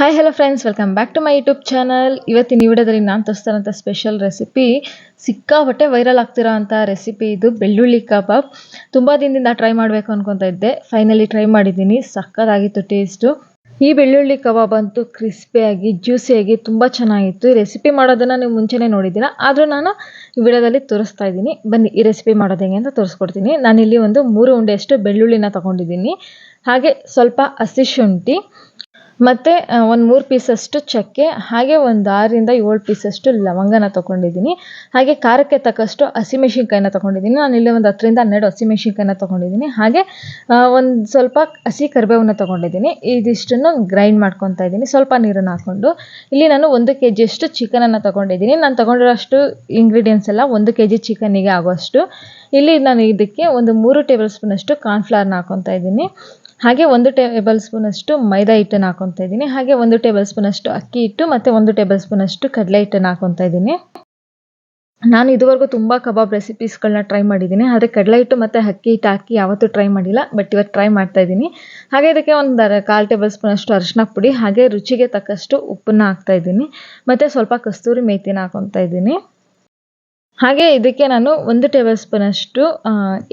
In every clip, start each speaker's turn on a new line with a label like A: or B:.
A: Hi hello friends welcome back to my YouTube channel ಇವತ್ತಿನ ವಿಡಿಯೋದಲ್ಲಿ ನಾನು ತೋರಿಸ್ತಾರಂಥ ಸ್ಪೆಷಲ್ ರೆಸಿಪಿ ಸಿಕ್ಕಾಪಟ್ಟೆ ವೈರಲ್ ಆಗ್ತಿರೋ ಅಂಥ ರೆಸಿಪಿ ಇದು ಬೆಳ್ಳುಳ್ಳಿ ಕಬಾಬ್. ತುಂಬ ದಿನದಿಂದ ಟ್ರೈ ಮಾಡಬೇಕು ಅನ್ಕೊತಾ ಇದ್ದೆ. ಫೈನಲಿ ಟ್ರೈ ಮಾಡಿದ್ದೀನಿ. ಸಕ್ಕತ್ತಾಗಿತ್ತು ಟೇಸ್ಟು ಈ ಬೆಳ್ಳುಳ್ಳಿ ಕಬಾಬ್ ಅಂತೂ ಕ್ರಿಸ್ಪಿಯಾಗಿ ಜ್ಯೂಸಿಯಾಗಿ ತುಂಬ ಚೆನ್ನಾಗಿತ್ತು. ಈ ರೆಸಿಪಿ ಮಾಡೋದನ್ನು ನೀವು ಮುಂಚೆನೇ ನೋಡಿದ್ದೀರಾ? ಆದರೂ ನಾನು ಈ ವಿಡಿಯೋದಲ್ಲಿ ತೋರಿಸ್ತಾ ಇದ್ದೀನಿ. ಬನ್ನಿ, ಈ ರೆಸಿಪಿ ಮಾಡೋದು ಹೆಂಗೆ ಅಂತ ತೋರಿಸ್ಕೊಡ್ತೀನಿ. ನಾನಿಲ್ಲಿ ಒಂದು ಮೂರು ಉಂಡೆಯಷ್ಟು ಬೆಳ್ಳುಳ್ಳಿನ ತೊಗೊಂಡಿದ್ದೀನಿ. ಹಾಗೆ ಸ್ವಲ್ಪ ಹಸಿ ಶುಂಠಿ ಮತ್ತು ಒಂದು ಮೂರು ಪೀಸಷ್ಟು ಚಕ್ಕೆ, ಹಾಗೆ ಒಂದು ಆರರಿಂದ ಏಳು ಪೀಸಷ್ಟು ಲವಂಗನ ತೊಗೊಂಡಿದ್ದೀನಿ. ಹಾಗೆ ಖಾರಕ್ಕೆ ತಕ್ಕಷ್ಟು ಹಸಿಮೆಣ್ಸಿನ್ಕಾಯಿನ ತೊಗೊಂಡಿದ್ದೀನಿ. ನಾನಿಲ್ಲಿ ಒಂದು ಹತ್ತರಿಂದ ಹನ್ನೆರಡು ಹಸಿಮೆಣ್ಸಿನ್ಕಾಯಿನ ತೊಗೊಂಡಿದ್ದೀನಿ. ಹಾಗೆ ಒಂದು ಸ್ವಲ್ಪ ಹಸಿ ಕರಿಬೇವನ್ನ ತೊಗೊಂಡಿದ್ದೀನಿ. ಇದಿಷ್ಟನ್ನು ಗ್ರೈಂಡ್ ಮಾಡ್ಕೊತಾ ಇದ್ದೀನಿ. ಸ್ವಲ್ಪ ನೀರನ್ನು ಹಾಕ್ಕೊಂಡು. ಇಲ್ಲಿ ನಾನು ಒಂದು ಕೆ ಜಿಯಷ್ಟು ಚಿಕನನ್ನು ತೊಗೊಂಡಿದ್ದೀನಿ. ನಾನು ತೊಗೊಂಡಿರೋಷ್ಟು ಇಂಗ್ರೀಡಿಯೆಂಟ್ಸ್ ಎಲ್ಲ ಒಂದು ಕೆ ಜಿ ಚಿಕನ್ನಿಗೆ ಆಗೋಷ್ಟು ಇಲ್ಲಿ ನಾನು ಇದಕ್ಕೆ ಒಂದು ಮೂರು ಟೇಬಲ್ ಸ್ಪೂನಷ್ಟು ಕಾರ್ನ್ಫ್ಲವರ್ನ ಹಾಕ್ಕೊತಾ ಇದ್ದೀನಿ. ಹಾಗೆ ಒಂದು ಟೇಬಲ್ ಸ್ಪೂನಷ್ಟು ಮೈದಾ ಹಿಟ್ಟನ್ನು ಹಾಕೊತಾ ಇದ್ದೀನಿ. ಹಾಗೆ ಒಂದು ಟೇಬಲ್ ಸ್ಪೂನಷ್ಟು ಅಕ್ಕಿ ಹಿಟ್ಟು ಮತ್ತು ಒಂದು ಟೇಬಲ್ ಸ್ಪೂನಷ್ಟು ಕಡಲೆ ಹಿಟ್ಟನ್ನು ಹಾಕೊತಾ ಇದ್ದೀನಿ. ನಾನು ಇದುವರೆಗೂ ತುಂಬ ಕಬಾಬ್ ರೆಸಿಪೀಸ್ಗಳನ್ನ ಟ್ರೈ ಮಾಡಿದ್ದೀನಿ. ಆದರೆ ಕಡಲೆ ಹಿಟ್ಟು ಮತ್ತು ಅಕ್ಕಿ ಹಿಟ್ಟು ಹಾಕಿ ಯಾವತ್ತೂ ಟ್ರೈ ಮಾಡಿಲ್ಲ, ಬಟ್ ಇವತ್ತು ಟ್ರೈ ಮಾಡ್ತಾ ಇದ್ದೀನಿ. ಹಾಗೆ ಇದಕ್ಕೆ ಒಂದು ಕಾಲು ಟೇಬಲ್ ಸ್ಪೂನಷ್ಟು ಅರಿಶಿನ ಪುಡಿ, ಹಾಗೆ ರುಚಿಗೆ ತಕ್ಕಷ್ಟು ಉಪ್ಪನ್ನು ಹಾಕ್ತಾ ಇದ್ದೀನಿ. ಮತ್ತು ಸ್ವಲ್ಪ ಕಸ್ತೂರಿ ಮೇಥಿನ ಹಾಕೊತಾ ಇದ್ದೀನಿ. ಹಾಗೆ ಇದಕ್ಕೆ ನಾನು ಒಂದು ಟೇಬಲ್ ಸ್ಪೂನಷ್ಟು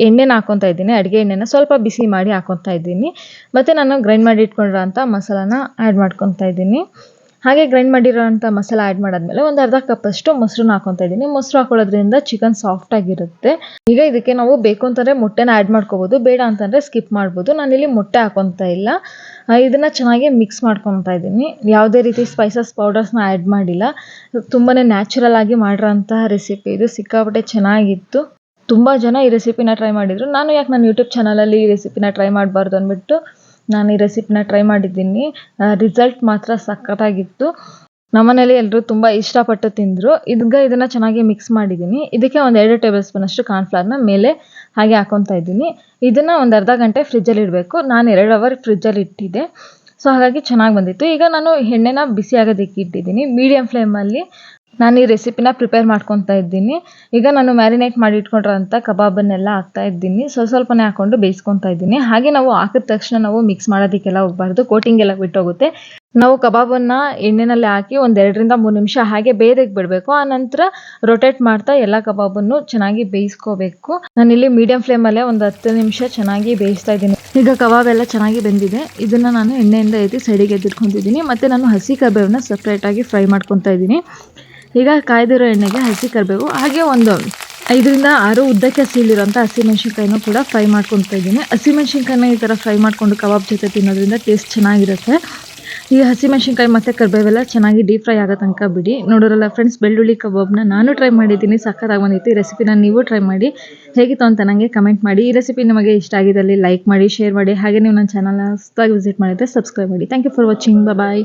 A: ಎಣ್ಣೆನ ಹಾಕೊತಾ ಇದ್ದೀನಿ. ಅಡುಗೆ ಎಣ್ಣೆನ ಸ್ವಲ್ಪ ಬಿಸಿ ಮಾಡಿ ಹಾಕೊತಾ ಇದ್ದೀನಿ. ಮತ್ತು ನಾನು ಗ್ರೈಂಡ್ ಮಾಡಿ ಇಟ್ಕೊಂಡಿರೋಂಥ ಮಸಾಲಾನ ಆ್ಯಡ್ ಮಾಡ್ಕೊತಾ ಇದ್ದೀನಿ. ಹಾಗೆ ಗ್ರೈಂಡ್ ಮಾಡಿರೋಂಥ ಮಸಾಲ ಆ್ಯಡ್ ಮಾಡಾದ್ಮೇಲೆ ಒಂದು ಅರ್ಧ ಕಪ್ಪಷ್ಟು ಮೊಸರನ್ನ ಹಾಕೊತಾ ಇದ್ದೀನಿ. ಮೊಸರು ಹಾಕೊಳ್ಳೋದ್ರಿಂದ ಚಿಕನ್ ಸಾಫ್ಟಾಗಿರುತ್ತೆ ಈಗ ಇದಕ್ಕೆ ನಾವು ಬೇಕು ಅಂತಂದರೆ ಮೊಟ್ಟೆನ ಆ್ಯಡ್ ಮಾಡ್ಕೋಬೋದು. ಬೇಡ ಅಂತಂದರೆ ಸ್ಕಿಪ್ ಮಾಡ್ಬೋದು. ನಾನಿಲ್ಲಿ ಮೊಟ್ಟೆ ಹಾಕೊತಾ ಇಲ್ಲ. ಇದನ್ನು ಚೆನ್ನಾಗಿ ಮಿಕ್ಸ್ ಮಾಡ್ಕೊತಾ ಇದ್ದೀನಿ. ಯಾವುದೇ ರೀತಿ ಸ್ಪೈಸಸ್ ಪೌಡರ್ಸ್ನ ಆ್ಯಡ್ ಮಾಡಿಲ್ಲ. ತುಂಬಾ ನ್ಯಾಚುರಲ್ ಆಗಿ ಮಾಡಿರೋಂತಹ ರೆಸಿಪಿ ಇದು. ಸಿಕ್ಕಾಪಟ್ಟೆ ಚೆನ್ನಾಗಿತ್ತು. ತುಂಬ ಜನ ಈ ರೆಸಿಪಿನ ಟ್ರೈ ಮಾಡಿದರು. ನಾನು ಯಾಕೆ ನನ್ನ ಯೂಟ್ಯೂಬ್ ಚಾನಲಲ್ಲಿ ಈ ರೆಸಿಪಿನ ಟ್ರೈ ಮಾಡಬಾರ್ದು ಅಂದ್ಬಿಟ್ಟು ನಾನು ಈ ರೆಸಿಪಿನ ಟ್ರೈ ಮಾಡಿದ್ದೀನಿ. ರಿಸಲ್ಟ್ ಮಾತ್ರ ಸಖತ್ತಾಗಿತ್ತು. ನಮ್ಮನೇಲಿ ಎಲ್ಲರೂ ತುಂಬ ಇಷ್ಟಪಟ್ಟು ತಿಂದರು. ಇದಕ್ಕೆ ಇದನ್ನು ಚೆನ್ನಾಗಿ ಮಿಕ್ಸ್ ಮಾಡಿದ್ದೀನಿ. ಇದಕ್ಕೆ ಒಂದು ಎರಡು ಟೇಬಲ್ ಸ್ಪೂನಷ್ಟು ಕಾರ್ನ್ಫ್ಲವರ್ನ ಮೇಲೆ ಹಾಗೆ ಹಾಕೊತಾ ಇದ್ದೀನಿ. ಇದನ್ನು ಒಂದು ಅರ್ಧ ಗಂಟೆ ಫ್ರಿಜ್ಜಲ್ಲಿ ಇಡಬೇಕು. ನಾನು ಎರಡು ಅವರ್ ಫ್ರಿಜ್ಜಲ್ಲಿ ಇಟ್ಟಿದ್ದೆ. ಸೊ ಹಾಗಾಗಿ ಚೆನ್ನಾಗಿ ಬಂದಿತ್ತು. ಈಗ ನಾನು ಎಣ್ಣೆನ ಬಿಸಿ ಆಗೋದಕ್ಕೆ ಇಟ್ಟಿದ್ದೀನಿ. ಮೀಡಿಯಮ್ ಫ್ಲೇಮಲ್ಲಿ ನಾನು ಈ ರೆಸಿಪಿನ ಪ್ರಿಪೇರ್ ಮಾಡ್ಕೊತಾ ಇದ್ದೀನಿ. ಈಗ ನಾನು ಮ್ಯಾರಿನೇಟ್ ಮಾಡಿ ಇಟ್ಕೊಂಡಿರೋಂಥ ಕಬಾಬನ್ನೆಲ್ಲ ಹಾಕ್ತಾ ಇದ್ದೀನಿ. ಸ್ವಲ್ಪ ಸ್ವಲ್ಪನೇ ಹಾಕ್ಕೊಂಡು ಬೇಯಿಸ್ಕೊತಾ ಇದ್ದೀನಿ. ಹಾಗೆ ನಾವು ಹಾಕಿದ ತಕ್ಷಣ ನಾವು ಮಿಕ್ಸ್ ಮಾಡೋದಕ್ಕೆಲ್ಲ ಹೋಗ್ಬಾರ್ದು. ಕೋಟಿಂಗ್ ಎಲ್ಲ ಬಿಟ್ಟೋಗುತ್ತೆ. ನಾವು ಕಬಾಬನ್ನು ಎಣ್ಣೆನಲ್ಲಿ ಹಾಕಿ ಒಂದು ಎರಡರಿಂದ ಮೂರು ನಿಮಿಷ ಹಾಗೆ ಬೇರೆಗೆ ಬಿಡಬೇಕು. ಆ ನಂತರ ರೊಟೇಟ್ ಮಾಡ್ತಾ ಎಲ್ಲ ಕಬಾಬನ್ನು ಚೆನ್ನಾಗಿ ಬೇಯಿಸ್ಕೋಬೇಕು. ನಾನಿಲ್ಲಿ ಮೀಡಿಯಂ ಫ್ಲೇಮಲ್ಲೇ ಒಂದು ಹತ್ತು ನಿಮಿಷ ಚೆನ್ನಾಗಿ ಬೇಯಿಸ್ತಾ ಇದ್ದೀನಿ. ಈಗ ಕಬಾಬ್ ಎಲ್ಲ ಚೆನ್ನಾಗಿ ಬೆಂದಿದೆ. ಇದನ್ನು ನಾನು ಎಣ್ಣೆಯಿಂದ ಎತ್ತಿ ಸೈಡಿಗೆ ಎದ್ದಿಟ್ಕೊತಿದ್ದೀನಿ ಮತ್ತು ನಾನು ಹಸಿ ಕಬೇವನ್ನ ಸಪ್ರೇಟಾಗಿ ಫ್ರೈ ಮಾಡ್ಕೊತಾ ಇದ್ದೀನಿ. ಈಗ ಕಾಯ್ದಿರೋ ಎಣ್ಣೆಗೆ ಹಸಿ ಕರಿಬೇವು, ಹಾಗೆ ಒಂದು ಐದರಿಂದ ಆರು ಉದ್ದಕ್ಕೆ ಹಸಿಲಿರೋಂಥ ಹಸಿಮೆಣ್ಸಿನ್ಕಾಯಿನೂ ಕೂಡ ಫ್ರೈ ಮಾಡ್ಕೊತಾ ಇದ್ದೀನಿ. ಹಸಿಮೆಣ್ಸಿನ್ಕಾಯಿನ ಈ ಥರ ಫ್ರೈ ಮಾಡಿಕೊಂಡು ಕಬಾಬ್ ಜೊತೆ ತಿನ್ನೋದ್ರಿಂದ ಟೇಸ್ಟ್ ಚೆನ್ನಾಗಿರುತ್ತೆ. ಈ ಹಸಿಮೆಣ್ಸಿನ್ಕಾಯಿ ಮತ್ತು ಕರಿಬೇವೆಲ್ಲ ಚೆನ್ನಾಗಿ ಡೀಪ್ ಫ್ರೈ ಆಗೋ ತನಕ ಬಿಡಿ. ನೋಡೋರಲ್ಲ ಫ್ರೆಂಡ್ಸ್, ಬೆಳ್ಳುಳ್ಳಿ ಕಬಾಬ್ನ ನಾನು ಟ್ರೈ ಮಾಡಿದ್ದೀನಿ ಸಕ್ಕತ್ತಾಗಿ ಬಂದಿತ್ತು. ಈ ರೆಸಿಪಿನ ನೀವು ಟ್ರೈ ಮಾಡಿ. ಹೇಗಿತ್ತು ಅಂತ ನನಗೆ ಕಮೆಂಟ್ ಮಾಡಿ. ಈ ರೆಸಿಪಿ ನಿಮಗೆ ಇಷ್ಟ ಆಗಿದ್ದಲ್ಲಿ ಲೈಕ್ ಮಾಡಿ, ಶೇರ್ ಮಾಡಿ. ಹಾಗೆ ನೀವು ನನ್ನ ಚಾನಲ್ನ ಹೊಸದಾಗಿ ವಿಸಿಟ್ ಮಾಡಿದರೆ ಸಬ್ಸ್ಕ್ರೈಬ್ ಮಾಡಿ. Thank you for watching. Bye